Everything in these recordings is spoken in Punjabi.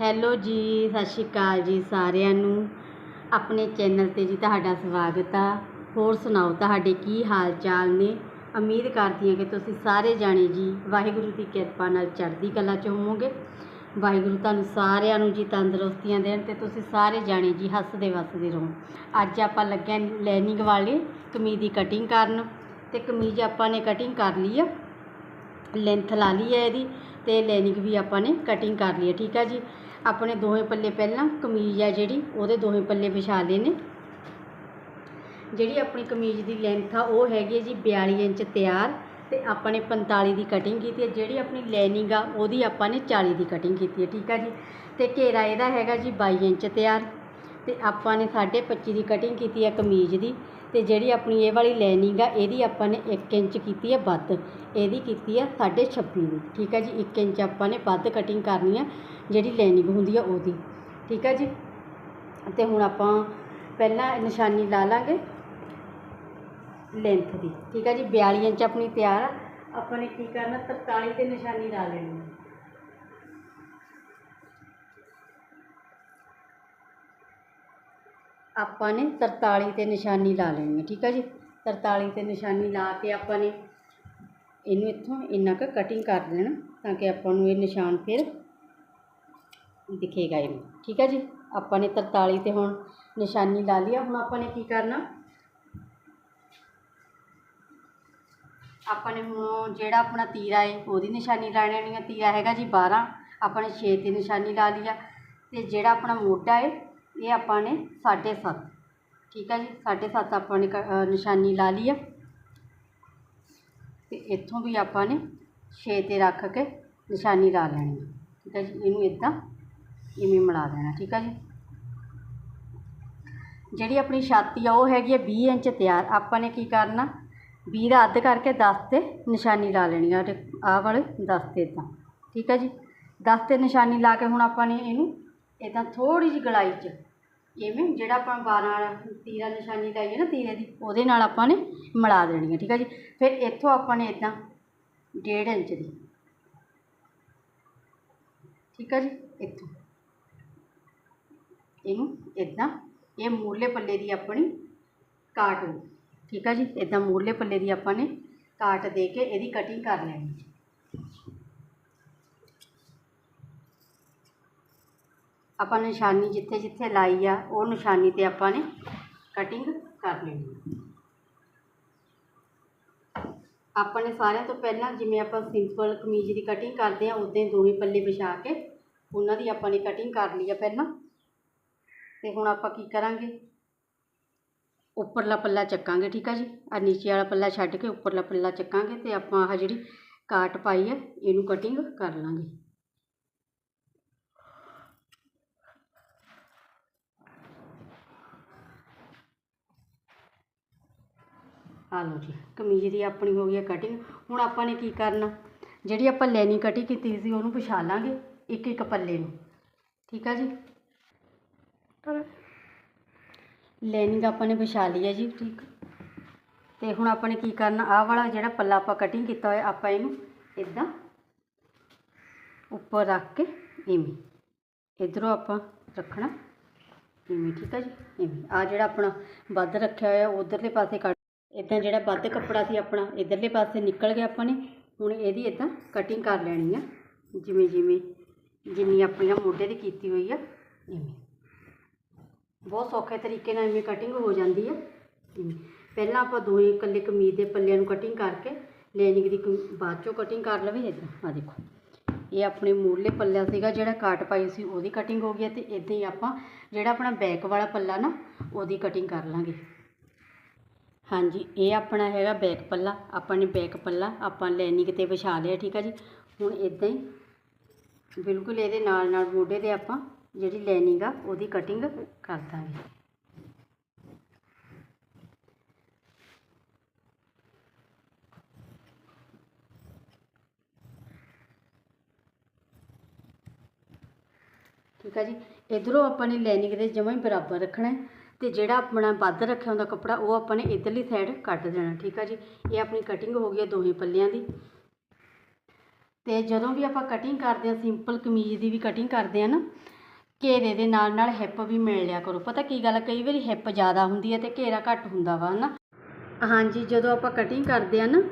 ਹੈਲੋ ਜੀ, ਸਤਿ ਸ਼੍ਰੀ ਅਕਾਲ ਜੀ ਸਾਰਿਆਂ ਨੂੰ। ਆਪਣੇ ਚੈਨਲ 'ਤੇ ਜੀ ਤੁਹਾਡਾ ਸਵਾਗਤ ਆ। ਹੋਰ ਸੁਣਾਓ, ਤੁਹਾਡੇ ਕੀ ਹਾਲ ਚਾਲ ਨੇ? ਉਮੀਦ ਕਰਦੀ ਹਾਂ ਕਿ ਤੁਸੀਂ ਸਾਰੇ ਜਾਣੇ ਜੀ ਵਾਹਿਗੁਰੂ ਦੀ ਕਿਰਪਾ ਨਾਲ ਚੜ੍ਹਦੀ ਕਲਾ 'ਚ ਹੋਵੋਗੇ। ਵਾਹਿਗੁਰੂ ਤੁਹਾਨੂੰ ਸਾਰਿਆਂ ਨੂੰ ਜੀ ਤੰਦਰੁਸਤੀਆਂ ਦੇਣ ਤੇ ਤੁਸੀਂ ਸਾਰੇ ਜਾਣੇ ਜੀ ਹੱਸਦੇ ਵਸਦੇ ਰਹੋ। ਅੱਜ ਆਪਾਂ ਲੱਗਿਆ ਲੈਨਿੰਗ ਵਾਲੇ ਕਮੀਜ਼ ਦੀ ਕਟਿੰਗ ਕਰਨ ਤੇ ਕਮੀਜ਼ ਆਪਾਂ ਨੇ ਕਟਿੰਗ ਕਰ ਲਈ ਆ। ਲੈਂਥ ਲਾ ਲਈ ਹੈ ਇਹਦੀ ਤੇ ਲੈਨਿੰਗ ਵੀ ਆਪਾਂ ਨੇ ਕਟਿੰਗ ਕਰ ਲਈ ਹੈ ਠੀਕ ਆ ਜੀ? ਆਪਣੇ ਦੋਵੇਂ ਪੱਲੇ ਪਹਿਲਾਂ ਕਮੀਜ਼ ਆ ਜਿਹੜੀ, ਉਹਦੇ ਦੋਵੇਂ ਪੱਲੇ ਵਿਛਾ ਲਏ ਨੇ। ਜਿਹੜੀ ਆਪਣੀ ਕਮੀਜ਼ ਦੀ ਲੈਂਥ ਆ, ਉਹ ਹੈਗੀ ਹੈ ਜੀ 42 ਇੰਚ ਤਿਆਰ ਤੇ ਆਪਾਂ ਨੇ 45 ਦੀ ਕਟਿੰਗ ਕੀਤੀ ਹੈ ਜਿਹੜੀ ਆਪਣੀ ਲਾਈਨਿੰਗ ਆ, ਉਹਦੀ ਆਪਾਂ ਨੇ 40 ਦੀ ਕਟਿੰਗ ਕੀਤੀ ਹੈ ਠੀਕ ਆ ਜੀ? ਤੇ ਘੇਰਾ ਇਹਦਾ ਹੈਗਾ ਜੀ 22 ਇੰਚ ਤਿਆਰ ਤੇ ਆਪਾਂ ਨੇ 25 ਦੀ ਕਟਿੰਗ ਕੀਤੀ ਹੈ ਕਮੀਜ਼ ਦੀ। ਅਤੇ ਜਿਹੜੀ ਆਪਣੀ ਇਹ ਵਾਲੀ ਲਾਈਨਿੰਗ ਆ, ਇਹਦੀ ਆਪਾਂ ਨੇ ਇੱਕ ਇੰਚ ਕੀਤੀ ਹੈ ਵੱਧ। ਇਹਦੀ ਕੀਤੀ ਆ ਸਾਢੇ ਛੱਬੀ ਦੀ। ਠੀਕ ਹੈ ਜੀ, ਇੱਕ ਇੰਚ ਆਪਾਂ ਨੇ ਵੱਧ ਕਟਿੰਗ ਕਰਨੀ ਆ, ਜਿਹੜੀ ਲਾਈਨਿੰਗ ਹੁੰਦੀ ਆ ਉਹਦੀ। ਠੀਕ ਹੈ ਜੀ? ਅਤੇ ਹੁਣ ਆਪਾਂ ਪਹਿਲਾਂ ਨਿਸ਼ਾਨੀ ਲਾ ਲਾਂਗੇ ਲੈਂਥ ਦੀ। ਠੀਕ ਹੈ ਜੀ 42 ਇੰਚ ਆਪਣੀ ਤਿਆਰ ਆ। ਆਪਾਂ ਨੇ ਕੀ ਕਰਨਾ 43 ਤੇ ਨਿਸ਼ਾਨੀ ਲਾ ਲੈਣੀ ਆਪਾਂ ਨੇ 43 ਤੇ ਨਿਸ਼ਾਨੀ ਲਾ ਲੈਣੀ ਹੈ, ਠੀਕ ਹੈ ਜੀ? 43 ਤੇ ਨਿਸ਼ਾਨੀ ਲਾ ਕੇ ਆਪਾਂ ਨੇ ਇਹਨੂੰ ਇੱਥੋਂ ਇੰਨਾ ਕੁ ਕਟਿੰਗ ਕਰ ਲੈਣਾ ਤਾਂ ਕਿ ਆਪਾਂ ਨੂੰ ਇਹ ਨਿਸ਼ਾਨ ਫਿਰ ਦਿਖੇਗਾ ਇਹਨੂੰ, ਠੀਕ ਹੈ ਜੀ? ਆਪਾਂ ਨੇ 43 ਤੇ ਹੁਣ ਨਿਸ਼ਾਨੀ ਲਾ ਲਈ ਆ, ਹੁਣ ਆਪਾਂ ਨੇ ਕੀ ਕਰਨਾ? ਆਪਾਂ ਨੇ ਹੁਣ ਜਿਹੜਾ ਆਪਣਾ ਤੀਰਾ ਹੈ, ਉਹਦੀ ਨਿਸ਼ਾਨੀ ਲਾ ਲੈਣੀ ਹੈ ਤੀਰਾ ਹੈਗਾ ਜੀ 12 ਆਪਾਂ ਨੇ 6 ਤੇ ਨਿਸ਼ਾਨੀ ਲਾ ਲਈ ਆ ਤੇ ਜਿਹੜਾ ਆਪਣਾ ਮੋਢਾ ਹੈ ਇਹ ਆਪਾਂ ਨੇ 7.5 ਠੀਕ ਹੈ ਜੀ? 7.5 ਆਪਾਂ ਨੇ ਕ- ਨਿਸ਼ਾਨੀ ਲਾ ਲਈ ਆ। ਤੇ ਇੱਥੋਂ ਵੀ ਆਪਾਂ ਨੇ 6 ਤੇ ਰੱਖ ਕੇ ਨਿਸ਼ਾਨੀ ਲਾ ਲੈਣੀ ਹੈ ਠੀਕ ਹੈ ਜੀ? ਇਹਨੂੰ ਇਦਾਂ ਇਵੇਂ ਮਿਲਾ ਦੇਣਾ ਠੀਕ ਹੈ ਜੀ? ਜਿਹੜੀ ਆਪਣੀ ਛਾਤੀ ਆ, ਉਹ ਹੈਗੀ ਹੈ 20 ਇੰਚ ਤਿਆਰ। ਆਪਾਂ ਨੇ ਕੀ ਕਰਨਾ? 20 ਦਾ ਅੱਧ ਕਰਕੇ 10 ਤੇ ਨਿਸ਼ਾਨੀ ਲਾ ਲੈਣੀ ਆ। ਆਹ ਵਾਲੇ 10 ਤੇ ਇਦਾਂ ਠੀਕ ਹੈ ਜੀ? 10 ਤੇ ਨਿਸ਼ਾਨੀ ਲਾ ਕੇ ਹੁਣ ਆਪਾਂ ਨੇ ਇਹਨੂੰ ਇਦਾਂ ਥੋੜੀ ਜਿਹੀ ਗਲਾਈ 'ਚ ਇਵੇਂ ਜਿਹੜਾ ਆਪਾਂ 12 ਵਾਲਾ ਤੀਰਾ ਨਿਸ਼ਾਨੀ ਲਾਈ ਹੈ ਨਾ ਤੀਰੇ ਦੀ, ਉਹਦੇ ਨਾਲ ਆਪਾਂ ਨੇ ਮਿਲਾ ਦੇਣੀ ਹੈ, ਠੀਕ ਹੈ ਜੀ। ਫਿਰ ਇੱਥੋਂ ਆਪਾਂ ਨੇ ਇਦਾਂ 1.5 ਇੰਚ ਦੀ, ਠੀਕ ਹੈ ਜੀ, ਇੱਥੋਂ। ਇਹਨੂੰ ਇਦਾਂ ਇਹ ਮੂਰਲੇ ਪੱਲੇ ਦੀ ਆਪਣੀ ਕਾਟ ਠੀਕ ਹੈ ਜੀ। ਇਦਾਂ ਮੂਰਲੇ ਪੱਲੇ ਦੀ ਆਪਾਂ ਨੇ ਕਾਟ ਦੇ ਕੇ ਇਹਦੀ ਕਟਿੰਗ ਕਰ ਲੈਣੀ ਆਪਾਂ ਨਿਸ਼ਾਨੀ ਜਿੱਥੇ ਜਿੱਥੇ ਲਾਈ ਆ, ਉਹ ਨਿਸ਼ਾਨੀ ਤੇ ਆਪਾਂ ਨੇ ਕਟਿੰਗ ਕਰ ਲੈਣੀ ਆਪਾਂ ਨੇ ਸਾਰਿਆਂ ਤੋਂ ਪਹਿਲਾਂ ਜਿਵੇਂ ਆਪਾਂ ਸਿੰਪਲ ਕਮੀਜ਼ ਦੀ ਕਟਿੰਗ ਕਰਦੇ ਆ, ਉਦਾਂ ਹੀ ਦੋਵੇਂ ਪੱਲੇ ਵਿਛਾ ਕੇ ਉਹਨਾਂ ਦੀ ਆਪਾਂ ਨੇ ਕਟਿੰਗ ਕਰ ਲਈ ਆ ਪਹਿਲਾਂ। ਤੇ ਹੁਣ ਆਪਾਂ ਕੀ ਕਰਾਂਗੇ? ਉੱਪਰਲਾ ਪੱਲਾ ਚੱਕਾਂਗੇ, ਠੀਕ ਆ ਜੀ? ਆ ਨੀਚੇ ਵਾਲਾ ਪੱਲਾ ਛੱਡ ਕੇ ਉੱਪਰਲਾ ਪੱਲਾ ਚੱਕਾਂਗੇ ਤੇ ਆਪਾਂ ਆਹ ਜਿਹੜੀ ਕਾਟ ਪਾਈ ਹੈ ਇਹਨੂੰ ਕਟਿੰਗ ਕਰ ਲਾਂਗੇ। ਆ ਲਓ ਜੀ ਕਮੀਜ਼ ਦੀ ਆਪਣੀ ਹੋ ਗਈ ਹੈ ਕਟਿੰਗ ਹੁਣ ਆਪਾਂ ਨੇ ਕੀ ਕਰਨਾ? ਜਿਹੜੀ ਆਪਾਂ ਲੈਨੀ ਕਟਿੰਗ ਕੀਤੀ ਸੀ ਉਹਨੂੰ ਵਿਛਾ ਲਾਂਗੇ ਇੱਕ ਇੱਕ ਪੱਲੇ ਨੂੰ। ਠੀਕ ਆ ਜੀ? ਲੈਨਿੰਗ ਆਪਾਂ ਨੇ ਵਿਛਾ ਲਈ ਹੈ ਜੀ ਠੀਕ। ਤੇ ਹੁਣ ਆਪਾਂ ਨੇ ਕੀ ਕਰਨਾ? ਆਹ ਵਾਲਾ ਜਿਹੜਾ ਪੱਲਾ ਆਪਾਂ ਕਟਿੰਗ ਕੀਤਾ ਹੋਇਆ ਆਪਾਂ ਇਹਨੂੰ ਇਦਾਂ ਉੱਪਰ ਰੱਖ ਕੇ ਇਵੇਂ। ਇਧਰੋਂ ਆਪਾਂ ਰੱਖਣਾ। ਇਵੇਂ ਠੀਕ ਆ ਜੀ? ਇਵੇਂ। ਆ ਜਿਹੜਾ ਆਪਣਾ ਵੱਧ ਰੱਖਿਆ ਹੋਇਆ ਉਧਰਲੇ ਪਾਸੇ ਕੱਟ ਇਦਾਂ ਜਿਹੜਾ ਵੱਧ ਕੱਪੜਾ ਸੀ ਆਪਣਾ, ਇਧਰਲੇ ਪਾਸੇ ਨਿਕਲ ਗਿਆ ਆਪਾਂ ਨੇ, ਹੁਣ ਇਹਦੀ ਇਦਾਂ ਕਟਿੰਗ ਕਰ ਲੈਣੀ ਆ। ਜਿਵੇਂ ਜਿਵੇਂ, ਜਿੰਨੀ ਆਪਣੀ ਮੋਢੇ ਦੀ ਕੀਤੀ ਹੋਈ ਆ, ਇਵੇਂ। ਬਹੁਤ ਸੌਖੇ ਤਰੀਕੇ ਨਾਲ ਇਵੇਂ ਕਟਿੰਗ ਹੋ ਜਾਂਦੀ ਆ। ਪਹਿਲਾਂ ਆਪਾਂ ਦੋਵੇਂ ਇਕੱਲੇ ਕਮੀਜ਼ ਦੇ ਪੱਲਿਆਂ ਨੂੰ ਕਟਿੰਗ ਕਰਕੇ ਲੈਨਿੰਗ ਦੀ ਕਮ- ਬਾਅਦ ਚੋਂ ਕਟਿੰਗ ਕਰ ਲਵੇ ਇਦਾਂ। ਆ ਦੇਖੋ। ਇਹ ਆਪਣੇ ਮੂਰਲੇ ਪੱਲਾ ਸੀਗਾ, ਜਿਹੜਾ ਕਾਟ ਪਾਈ ਸੀ, ਉਹਦੀ ਕਟਿੰਗ ਹੋ ਗਈ ਹੈ ਤੇ ਇਦਾਂ ਹੀ ਆਪਾਂ ਜਿਹੜਾ ਆਪਣਾ ਬੈਕ ਵਾਲਾ ਪੱਲਾ ਨਾ, ਉਹਦੀ ਕਟਿੰਗ ਕਰ ਲਾਂਗੇ। ਹਾਂਜੀ, ਇਹ ਆਪਣਾ ਹੈਗਾ ਬੈਕ ਪੱਲਾ, ਆਪਾਂ ਨੇ ਬੈਕ ਪੱਲਾ, ਆਪਾਂ ਲਾਈਨਿੰਗ ਤੇ ਵਿਛਾ ਲਿਆ, ਠੀਕ ਹੈ ਜੀ। ਹੁਣ ਇਦਾਂ ਹੀ, ਬਿਲਕੁਲ ਇਹਦੇ ਨਾਲ ਨਾਲ ਮੋਢੇ ਤੇ ਆਪਾਂ ਜਿਹੜੀ ਲਾਈਨਿੰਗ ਆ, ਉਹਦੀ ਕਟਿੰਗ ਕਰ ਦਾਂਗੇ। ਠੀਕ ਆ ਜੀ, ਇਧਰੋਂ ਆਪਾਂ ਨੇ ਲਾਈਨਿੰਗ ਦੇ ਜਮਾਂ ਹੀ ਬਰਾਬਰ ਰੱਖਣਾ ਹੈ। ਅਤੇ ਜਿਹੜਾ ਆਪਣਾ ਵੱਧ ਰੱਖਿਆ ਹੁੰਦਾ ਕੱਪੜਾ ਉਹ ਆਪਾਂ ਨੇ ਇਧਰਲੀ ਸਾਈਡ ਕੱਟ ਦੇਣਾ ਠੀਕ ਆ ਜੀ? ਇਹ ਆਪਣੀ ਕਟਿੰਗ ਹੋ ਗਈ ਹੈ ਦੋਹੇ ਪੱਲਿਆਂ ਦੀ। ਤੇ ਜਦੋਂ ਵੀ ਆਪਾਂ ਕਟਿੰਗ ਕਰਦੇ ਆ ਸਿੰਪਲ ਕਮੀਜ਼ ਦੀ ਵੀ ਕਟਿੰਗ ਕਰਦੇ ਆ ਨਾ ਘੇਰੇ ਦੇ ਨਾਲ ਨਾਲ ਹਿੱਪ ਵੀ ਮਿਲ ਲਿਆ ਕਰੋ। ਪਤਾ ਕੀ ਗੱਲ ਆ, ਕਈ ਵਾਰੀ ਹਿੱਪ ਜ਼ਿਆਦਾ ਹੁੰਦੀ ਹੈ ਤੇ ਘੇਰਾ ਘੱਟ ਹੁੰਦਾ ਵਾ ਹਨਾ? ਹਾਂਜੀ ਜਦੋਂ ਆਪਾਂ ਕਟਿੰਗ ਕਰਦੇ ਆ ਨਾ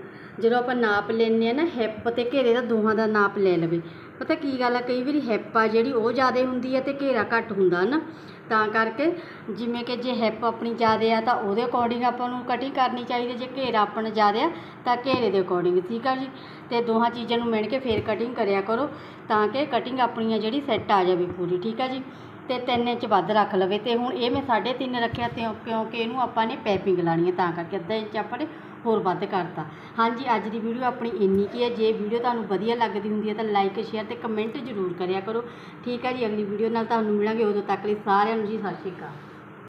ਜਦੋਂ ਆਪਾਂ ਨਾਪ ਲੈਂਦੇ ਆ ਨਾ ਹਿੱਪ ਤੇ ਘੇਰੇ ਦਾ ਦੋਹਾਂ ਦਾ ਨਾਪ ਲੈ ਲਵੇ। ਪਤਾ ਕੀ ਗੱਲ ਆ ਕਈ ਵਾਰੀ ਹਿੱਪ ਆ ਜਿਹੜੀ ਉਹ ਜ਼ਿਆਦਾ ਹੁੰਦੀ ਹੈ ਤੇ ਘੇਰਾ ਘੱਟ ਹੁੰਦਾ ਨਾ ਤਾਂ ਕਰਕੇ ਜਿਵੇਂ ਕਿ ਜੇ ਹਿੱਪ ਆਪਣੀ ਜ਼ਿਆਦਾ ਆ ਤਾਂ ਉਹਦੇ ਅਕੋਰਡਿੰਗ ਆਪਾਂ ਨੂੰ ਕਟਿੰਗ ਕਰਨੀ ਚਾਹੀਦੀ, ਜੇ ਘੇਰਾ ਆਪਣਾ ਜ਼ਿਆਦਾ ਆ ਤਾਂ ਘੇਰੇ ਦੇ ਅਕੋਰਡਿੰਗ ਠੀਕ ਆ ਜੀ? ਅਤੇ ਦੋਹਾਂ ਚੀਜ਼ਾਂ ਨੂੰ ਮਿਣ ਕੇ ਫੇਰ ਕਟਿੰਗ ਕਰਿਆ ਕਰੋ ਤਾਂ ਕਿ ਕਟਿੰਗ ਆਪਣੀ ਆ ਜਿਹੜੀ ਸੈੱਟ ਆ ਜਾਵੇ ਪੂਰੀ, ਠੀਕ ਆ ਜੀ? ਤੇ 3 ਇੰਚ ਵੱਧ ਰੱਖ ਲਵੇ ਤੇ ਹੁਣ ਇਹ ਮੈਂ 3.5 ਰੱਖਿਆ ਤੇ ਕਿਉਂਕਿ ਇਹਨੂੰ ਆਪਾਂ ਨੇ ਪੈਪਿੰਗ ਲਾਣੀ ਹੈ ਤਾਂ ਕਰਕੇ ਅੱਧਾ ਇੰਚ ਆਪਾਂ ਨੇ ਹੋਰ ਵੱਧ ਕਰਤਾ। ਹਾਂਜੀ, ਅੱਜ ਦੀ ਵੀਡੀਓ ਆਪਣੀ ਇੰਨੀ ਕੀ ਹੈ, ਜੇ ਵੀਡੀਓ ਤੁਹਾਨੂੰ ਵਧੀਆ ਲੱਗਦੀ ਹੁੰਦੀ ਹੈ ਤਾਂ ਲਾਈਕ ਸ਼ੇਅਰ ਤੇ ਕਮੈਂਟ ਜ਼ਰੂਰ ਕਰਿਆ ਕਰੋ। ਠੀਕ ਹੈ ਜੀ, ਅਗਲੀ ਵੀਡੀਓ ਨਾਲ ਤੁਹਾਨੂੰ ਮਿਲਾਂਗੇ, ਉਦੋਂ ਤੱਕ ਲਈ ਸਾਰਿਆਂ ਨੂੰ ਜੀ, ਸਤਿ ਸ਼੍ਰੀ ਅਕਾਲ।